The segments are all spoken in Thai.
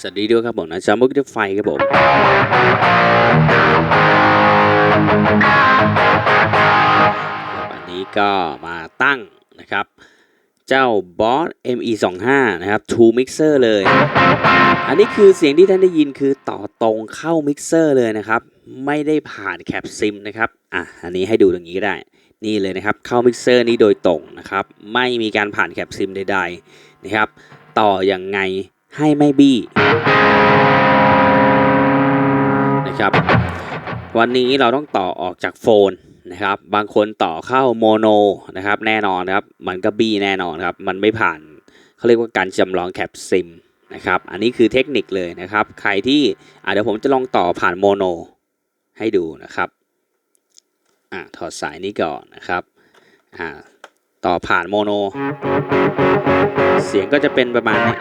สวัสดีด้วยครับผมนะจามุกด้วยไฟครับผมวันนี้ก็มาตั้งนะครับ เจ้า Boss ME25 นะครับ True Mixer เลย อันนี้คือเสียงที่ท่านได้ยินคือต่อตรงเข้ามิกเซอร์เลยนะครับ ไม่ได้ผ่านแคปซิมนะครับ อะ อันนี้ให้ดูตรงนี้ก็ได้ นี่เลยนะครับ เข้ามิกเซอร์นี้โดยตรงนะครับ ไม่มีการผ่านแคปซิมใดๆนะครับ ต่ออย่างไง ให้ไม่บี้นะครับ วันนี้เราต้องต่อออกจากโฟนนะครับ บางคนต่อเข้าโมโนนะครับ แน่นอนนครับ มันก็บี้แน่นอนครับ มันไม่ผ่านเขาเรียกว่าการจำลองแคปซิมนะครับ อันนี้คือเทคนิคเลยนะครับ ใครที่เดี๋ยวผมจะลองต่อผ่านโมโนให้ดูนะครับอะถอดสายนี้ก่อนนะครับอ่าต่อผ่านโมโน เสียงก็จะเป็นประมาณนี้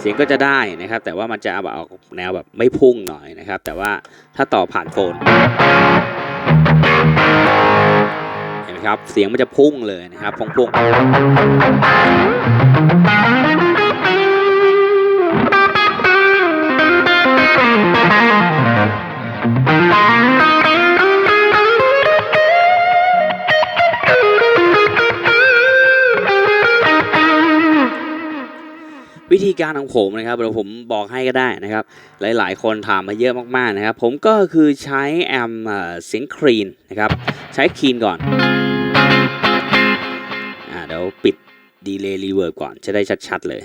เสียงก็จะได้นะครับ แต่ว่ามันจะแบบออกแนวแบบไม่พุ่งหน่อยนะครับ แต่ว่าถ้าต่อผ่านโฟนเห็นไหมครับ เสียงมันจะพุ่งเลยนะครับพุ่งพุ่ง วิธีการของผมนะครับเดี๋ยวผมบอกให้ก็ได้นะครับ หลายๆ คนถามมาเยอะมากๆนะครับ ผมก็คือใช้แอมเสียงคลีนนะครับ ใช้คลีนก่อนอ่าเดี๋ยวปิดดีเลย์รีเวิร์บก่อนจะได้ชัดๆเลย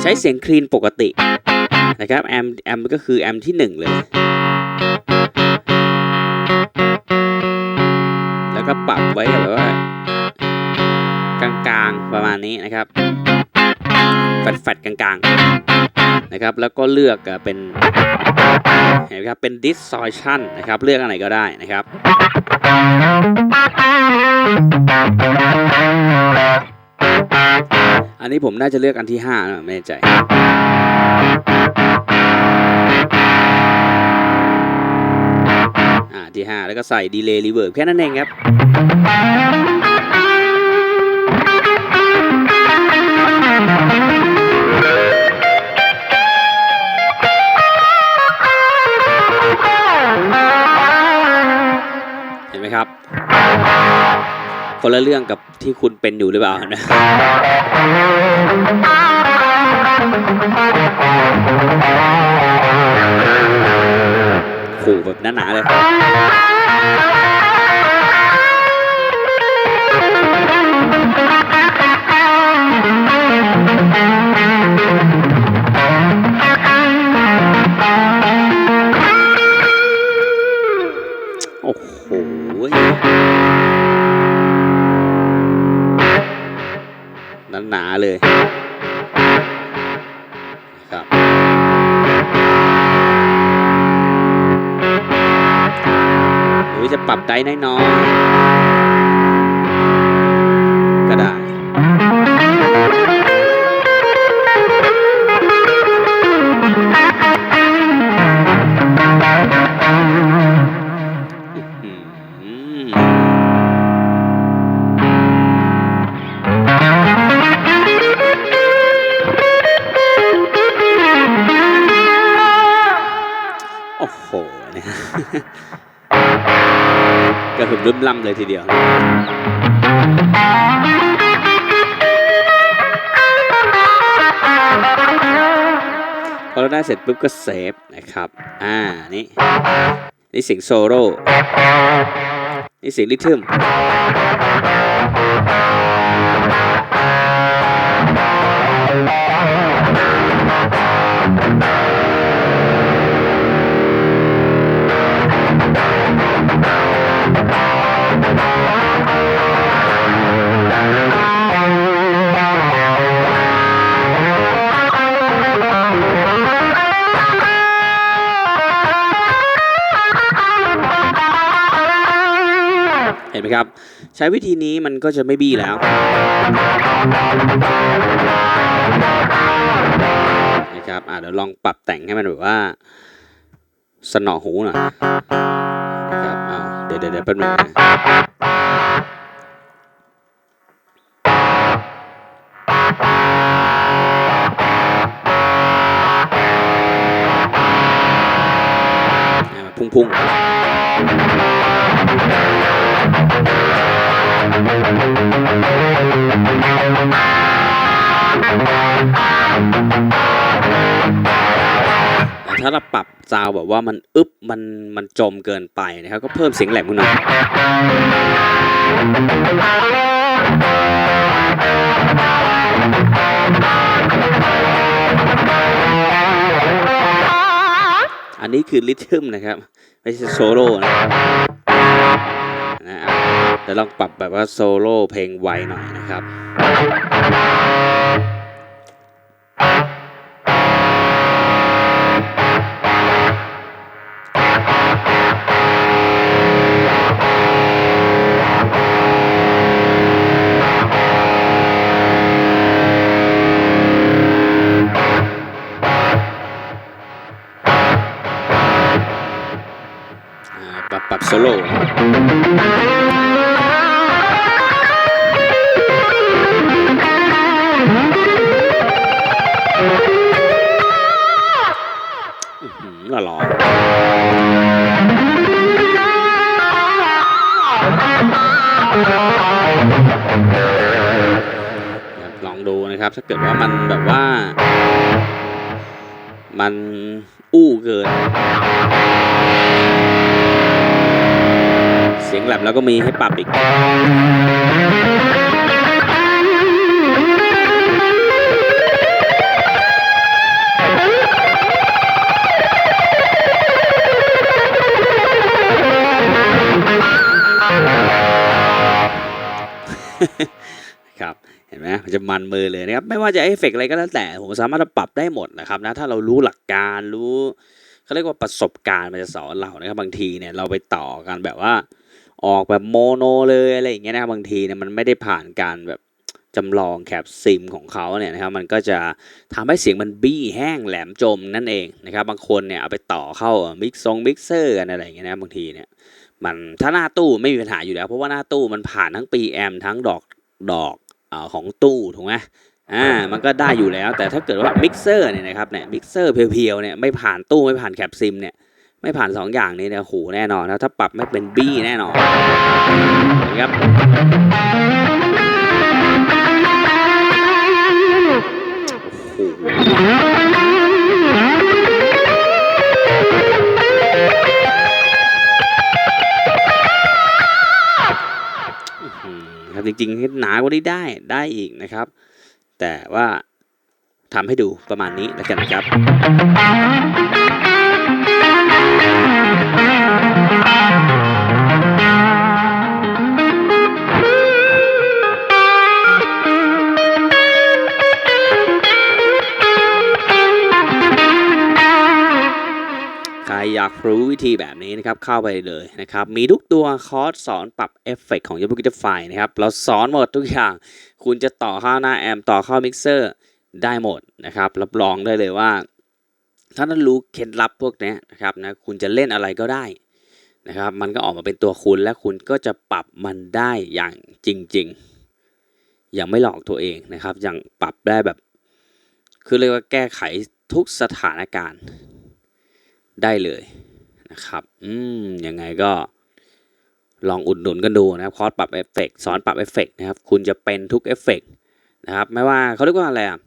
ใช้เสียงคลีนปกตินะครับแอมแอมก็คือแอมที่ 1 เลย แล้วก็ปรับไว้แบบว่า กลางๆประมาณนี้นะครับแฟดๆกลางๆนะครับแล้วก็เลือกเป็นเห็นไหมครับเป็น distortion นะครับเลือกอันไหนก็ได้นะครับ อันนี้ผมน่าจะเลือกอันที่5นะไม่แน่ใจอ่าที่ 5 แล้วก็ใส่ delay reverb แค่นั้นเองครับ คนละเรื่องกับที่คุณเป็นอยู่หรือเปล่านะขู่แบบหนาๆเลย หนาๆเลยครับหรือจะปรับไดน้อยๆ ล่ำเลยทีเดียวพอเราได้เสร็จปุ๊บก็เซฟนะครับ อ่า นี่ นี่เสียงโซโล่ นี่เสียงริทึม ใช้วิธีนี้มันก็จะไม่บี้แล้วนะครับอะเดี๋ยวลองปรับแต่งให้มันแบบว่า สนอหูหน่อยนะครับอ้าวเดี๋ยวเดี๋ยวแป๊นึงนะพุ่งๆ ถ้าเราปรับซาวแบบว่ามันอึบมันมันจมเกินไปนะครับ ก็เพิ่มเสียงแหลมขึ้นหน่อยอันนี้คือริทึมนะครับ ไม่ใช่โซโล่นะครับนะครับเดี๋ยวลองปรับแบบว่าโซโล่เพลงไวหน่อยนะครับ ปรับปรับโซโลหืมอหือหล่อลองดูนะครับ ถ้าเกิดว่ามันแบบว่า มันอู้เกิน เสียงแหลมแล้วก็มีให้ปรับอีกครับเห็นไหมมันจะมันมือเลยนะครับ ไม่ว่าจะเอฟเฟกต์อะไรก็แล้วแต่ผมสามารถปรับได้หมดนะครับนะถ้าเรารู้หลักการรู้เขาเรียกว่าประสบการณ์มันจะสอนเรานะครับบางทีเนี่ยเราไปต่อกันแบบว่า ออกแบบโมโนเลยอะไรอย่างเงี้ยนะครับบางทีเนี่ยมันไม่ได้ผ่านการแบบจำลองแคปซิมของเขาเนี่ยนะครับมันก็จะทำให้เสียงมันบี้แห้งแหลมจมนั่นเองนะครับบางคนเนี่ยเอาไปต่อเข้ามิกซ์งมิกเซอร์กันอะไรอย่างเงี้ยนะบางทีเนี่ยมันถ้าหน้าตู้ไม่มีปัญหาอยู่แล้ว เพราะว่าหน้าตู้มันผ่านทั้งปีแอมทั้งดอกดอกอของตู้ถูกไหมอ่ามันก็ได้อยู่แล้ว แต่ถ้าเกิดว่ามิกเซอร์เนี่ยนะครับเนี่ยมิกเซอร์เพียวๆเนี่ยไม่ผ่านตู้ไม่ผ่านแคปซิมเนี่ย ไม่ผ่านสองอย่างนี้เนี่ยโหแน่นอนนะถ้าปรับไม่เป็นบี้แน่นอนนะครับโอ้โหครับจริงๆหนากว่านี้ได้ได้อีกนะครับ แต่ว่าทำให้ดูประมาณนี้แล้วกันนะครับ ใครอยากรู้วิธีแบบนี้นะครับเข้าไปเลยนะครับ มีทุกตัวคอร์สสอนปรับเอฟเฟกต์ของ y o u t u b e ไฟนะครับ เราสอนหมดทุกอย่าง คุณจะต่อเข้าหน้าแอม ต่อเข้ามิกเซอร์ได้หมดนะครับ รับรองได้เลยว่า ถ้าท่านรู้เคล็ดลับพวกนี้นะครับนะคุณจะเล่นอะไรก็ได้นะครับ มันก็ออกมาเป็นตัวคุณและคุณก็จะปรับมันได้อย่างจริง ๆ อย่างไม่หลอกตัวเองนะครับ อย่างปรับได้แบบ คือเรียกว่าแก้ไขทุกสถานการณ์ได้เลยนะครับ อืม ยังไงก็ลองอุดหนุนกันดูนะครับ คอร์สปรับเอฟเฟกสอนปรับเอฟเฟกนะครับ คุณจะเป็นทุกเอฟเฟกนะครับ ไม่ว่าเขาเรียกว่าอะไรอะ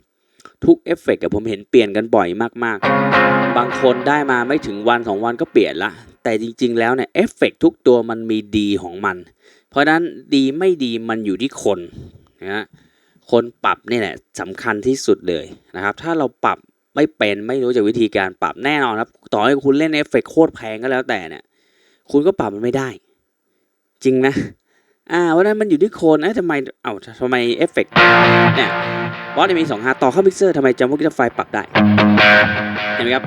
ทุกเอฟเฟกต์ผมเห็นเปลี่ยนกันบ่อยมากๆ บางคนได้มาไม่ถึงวันสองวันก็เปลี่ยนละ แต่จริงๆแล้วเนี่ยเอฟเฟกทุกตัวมันมีดีของมัน เพราะนั้นดีไม่ดีมันอยู่ที่คนนะฮะคนปรับนี่แหละสำคัญที่สุดเลยนะครับ ถ้าเราปรับไม่เป็นไม่รู้จักวิธีการปรับแน่นอนครับ ต่อให้คุณเล่นเอฟเฟกต์โคตรแพงก็แล้วแต่เนี่ยคุณก็ปรับมันไม่ได้ จริงนะอ่าวันนั้นมันอยู่ที่คนเอ้ยทำไมเอ้าทำไมเอฟเฟกต์เนี่ย บอสเนี่ยมีสองฮาต่อเข้ามิกเซอร์ทำไมจำพวกจไฟปรับได้ เห็นไหมครับ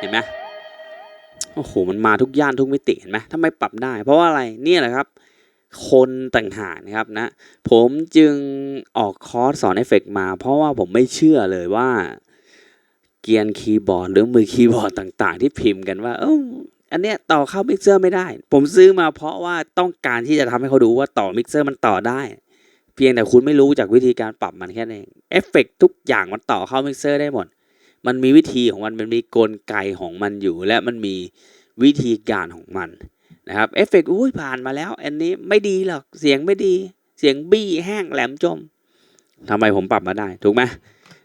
เห็นไหมโอ้โห มันมาทุกย่านทุกมิติเห็นไหมทำไมปรับได้ เพราะว่าอะไรเนี่ยแหละครับ คนต่างหากนะครับนะ ผมจึงออกคอร์สสอนเอฟเฟกต์มา เพราะว่าผมไม่เชื่อเลยว่า เกียร์คีย์บอร์ดหรือมือคีย์บอร์ดต่างๆ ที่พิมพ์กันว่าเอออันเนี้ยต่อเข้ามิกเซอร์ไม่ได้ ผมซื้อมาเพราะว่าต้องการที่จะทำให้เขาดูว่าต่อมิกเซอร์มันต่อได้ เพียงแต่คุณไม่รู้จากวิธีการปรับมันแค่นั้นเองเอฟเฟกทุกอย่างมันต่อเข้ามิกเซอร์ได้หมด มันมีวิธีของมันมันมีกลไกของมันอยู่ และมันมีวิธีการของมันนะครับเอฟเฟกต์อุ้ยผ่านมาแล้ว อันนี้ไม่ดีหรอกเสียงไม่ดี เสียงบี้แห้งแหลมจมทำไมผมปรับมาได้ ถูกไหม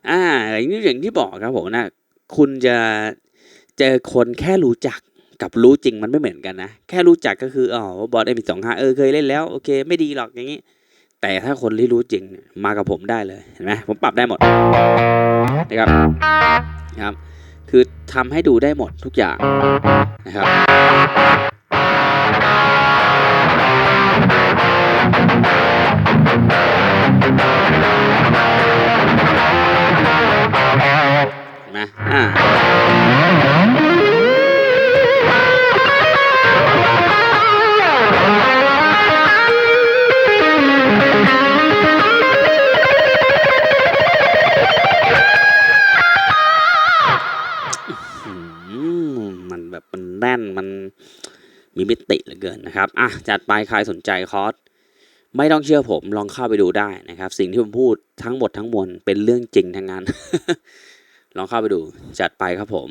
อ่าอย่างที่อย่างที่บอกครับผมนะคุณจะเจอคนแค่รู้จักกับรู้จริงมันไม่เหมือนกันนะ แค่รู้จักก็คืออ๋อบอสเอ็มสองห้าเออเคยเล่นแล้ว โอเค ไม่ดีหรอกอย่างนี้ แต่ถ้าคนที่รู้จริงมากับผมได้เลยเห็นไหมผมปรับได้หมดนะครับนะครับ คือทำให้ดูได้หมดทุกอย่างนะครับ มิติเหลือเกินนะครับอะจัดไปใครสนใจคอร์สไม่ต้องเชื่อผมลองเข้าไปดูได้นะครับ สิ่งที่ผมพูดทั้งหมดทั้งมวลเป็นเรื่องจริงทั้งนั้น ลองเข้าไปดูจัดไปครับผม